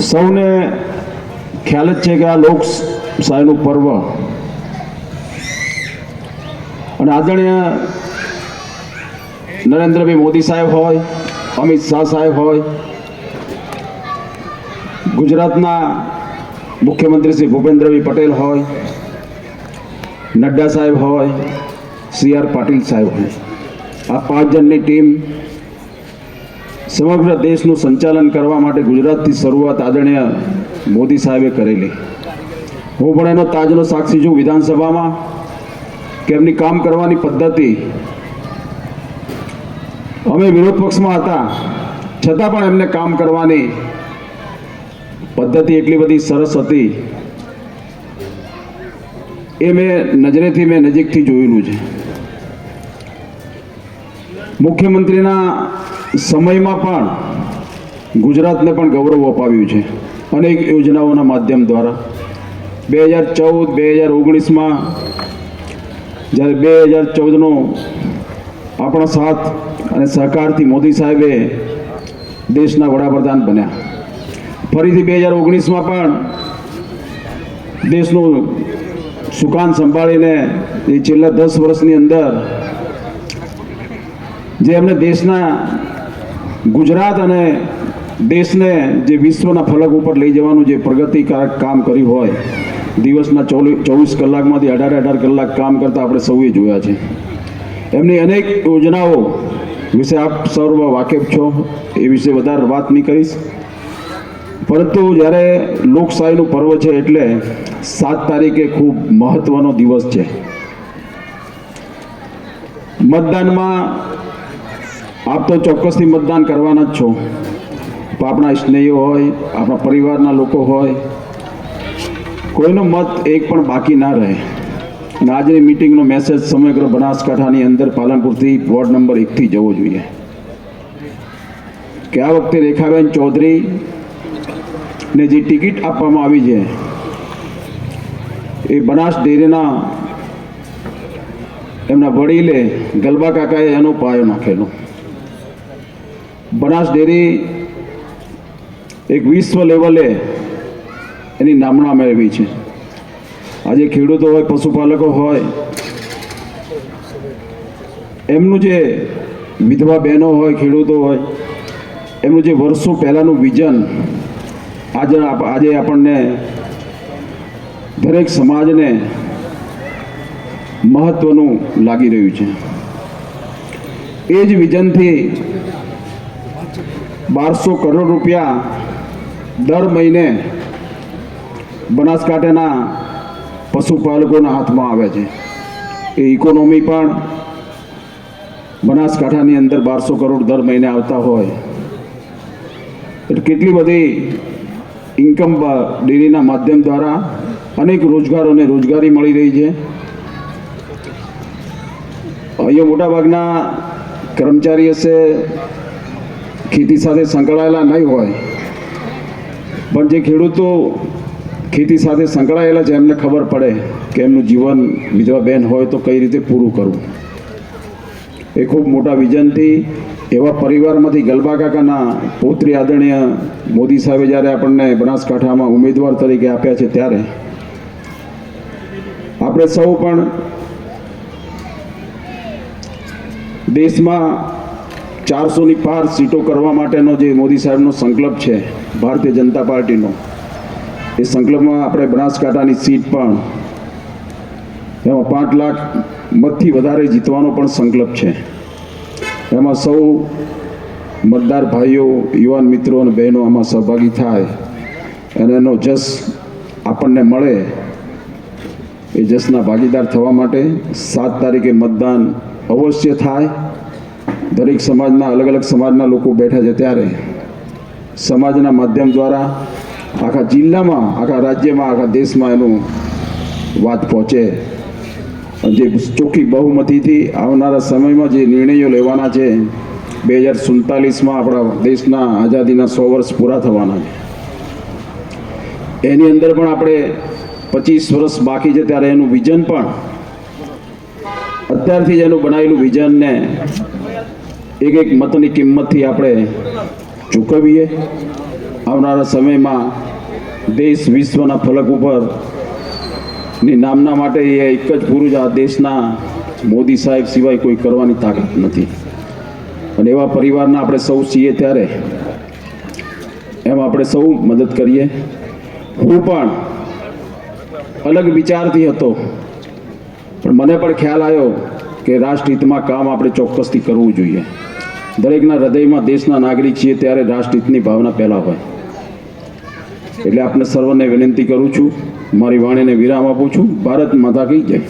સૌને ખ્યાલ જ છે કે આ લોકશાહીનું પર્વ અને આદરણીય નરેન્દ્રભાઈ મોદી સાહેબ હોય, અમિત શાહ સાહેબ હોય, ગુજરાતના મુખ્યમંત્રી શ્રી ભૂપેન્દ્રભાઈ પટેલ હોય, નડ્ડા સાહેબ હોય, સી આર પાટીલ સાહેબ હોય. આ પાંચ જણની ટીમ સમગ્ર દેશનું સંચાલન કરવા માટે ગુજરાતથી શરૂઆત આદરણીય મોદી સાહેબે કરેલી. હું પણ એનો તાજનો સાક્ષી છું વિધાનસભામાં કે એમની કામ કરવાની પદ્ધતિ. અમે વિરોધ પક્ષમાં હતા. છતાં પણ એમને કામ કરવાની પદ્ધતિ એટલી બધી સરસ હતી. એ મેં નજરેથી મેં નજીકથી જોયેલું છે. મુખ્યમંત્રીના સમયમાં પણ ગુજરાતને પણ ગૌરવ અપાવ્યું છે. અનેક યોજનાઓના માધ્યમ દ્વારા બે હજાર ચૌદ, બે હજાર ઓગણીસમાં જ્યારે બે હજાર ચૌદનો આપણા સાથ અને સહકારથી મોદી સાહેબે દેશના વડાપ્રધાન બન્યા. ફરીથી બે હજાર ઓગણીસમાં પણ દેશનું સુકાન સંભાળીને એ છેલ્લા દસ વર્ષની અંદર જે એમને દેશના ગુજરાત અને દેશને જે વિશ્વના ફલક ઉપર લઈ જવાનું જે પ્રગતિકારક કામ કર્યું હોય, દિવસના ચોવીસ કલાકમાંથી અઢાર અઢાર કલાક કામ કરતા આપણે સૌએ જોયા છે. એમની અનેક યોજનાઓ વિશે આપ સર્વ વાકેફ છો, એ વિશે વધારે વાત નહીં કરીશ. પરંતુ જ્યારે લોકશાહીનું પર્વ છે એટલે સાત તારીખે ખૂબ મહત્વનો દિવસ છે. મતદાનમાં આપ તો ચોક્કસથી મતદાન કરવાના જ છો. પણ આપણા સ્નેહીઓ હોય, આપણા પરિવારના લોકો હોય, કોઈનો મત એક પણ બાકી ના રહે. અને આજની મિટિંગનો મેસેજ સમગ્ર બનાસકાંઠાની અંદર પાલનપુરથી વોર્ડ નંબર એકથી જવો જોઈએ. કે આ વખતે રેખાબેન ચૌધરી ને જે ટિકિટ આપવામાં આવી છે, એ બનાસ ડેરીના એમના વડીલે ગલબા કાકાએ એનો પાયો નાખેલો. બનાસ ડેરી એક વિશ્વ લેવલે એની નામના મેળવી છે. આજે ખેડૂતો હોય, પશુપાલકો હોય, એમનું જે વિધવા બહેનો હોય, ખેડૂતો હોય, એમનું જે વર્ષો પહેલાંનું વિઝન આજે આજે આપણને દરેક સમાજને મહત્ત્વનું લાગી રહ્યું છે. એ જ વિઝનથી બારસો કરોડ રૂપિયા દર મહિને બનાસકાંઠાના પશુપાલકોના હાથમાં આવે છે. એ ઇકોનોમી પણ બનાસકાંઠાની અંદર બારસો કરોડ દર મહિને આવતા હોય. એટલે કેટલી બધી ઇન્કમ ડેરીના માધ્યમ દ્વારા અનેક રોજગારોને રોજગારી મળી રહી છે. અહીંયા મોટાભાગના કર્મચારી હશે ખેતી સાથે સંકળાયેલા નહીં હોય. પણ જે ખેડૂતો ખેતી સાથે સંકળાયેલા છે, એમને ખબર પડે કે એમનું જીવન વિધવા બેન હોય તો કઈ રીતે પૂરું કરવું. એ ખૂબ મોટા વિઝનથી એવા પરિવારમાંથી ગલબા કાકાના પૌત્રી આદરણીય મોદી સાહેબે જ્યારે આપણને બનાસકાંઠામાં ઉમેદવાર તરીકે આપ્યા છે ત્યારે. આપણે સૌ પણ દેશમાં ચારસોની પાર સીટો કરવા માટેનો જે મોદી સાહેબનો સંકલ્પ છે, ભારતીય જનતા પાર્ટીનો, એ સંકલ્પમાં આપણે બનાસકાંઠાની સીટ પણ, એમાં પાંચ લાખ મતથી વધારે જીતવાનો પણ સંકલ્પ છે. એમાં સૌ મતદાર ભાઈઓ, યુવાન મિત્રો અને બહેનો આમાં સહભાગી થાય, અને એનો જસ આપણને મળે, એ જસના ભાગીદાર થવા માટે સાત તારીખે મતદાન અવશ્ય થાય. દરેક સમાજના અલગ અલગ સમાજના લોકો બેઠા છે ત્યારે સમાજના માધ્યમ દ્વારા આખા જિલ્લામાં, આખા રાજ્યમાં, આખા દેશમાં એનું વાત પહોંચે. જે ચોખ્ખી બહુમતીથી આવનારા સમયમાં જે નિર્ણયો લેવાના છે, બે હજાર સુડતાલીસમાં આપણા દેશના આઝાદીના સો વર્ષ પૂરા થવાના છે. એની અંદર પણ આપણે પચીસ વર્ષ બાકી છે ત્યારે એનું વિઝન પણ. અત્યારથી જ એનું બનાવેલું વિઝનને એક એક મતની કિંમતથી આપણે ચૂકવીએ. આવનારા સમયમાં દેશ વિશ્વના ફલક ઉપરની નામના માટે એ એક જ પુરુષ આ દેશના મોદી સાહેબ સિવાય કોઈ કરવાની તાકાત નથી. અને એવા પરિવારના આપણે સૌ છીએ ત્યારે એમ આપણે સૌ મદદ કરીએ. હું પણ અલગ વિચારથી હતો. પણ મને પણ ખ્યાલ આવ્યો કે રાષ્ટ્રહિતમાં કામ આપણે ચોક્કસથી કરવું જોઈએ. દરેકના હૃદયમાં દેશના નાગરિક છીએ ત્યારે રાષ્ટ્રહિતની ભાવના પહેલાં હોય. એટલે આપણે સર્વને વિનંતી કરું છું, મારી વાણીને વિરામ આપું છું. ભારત માતા કી જય.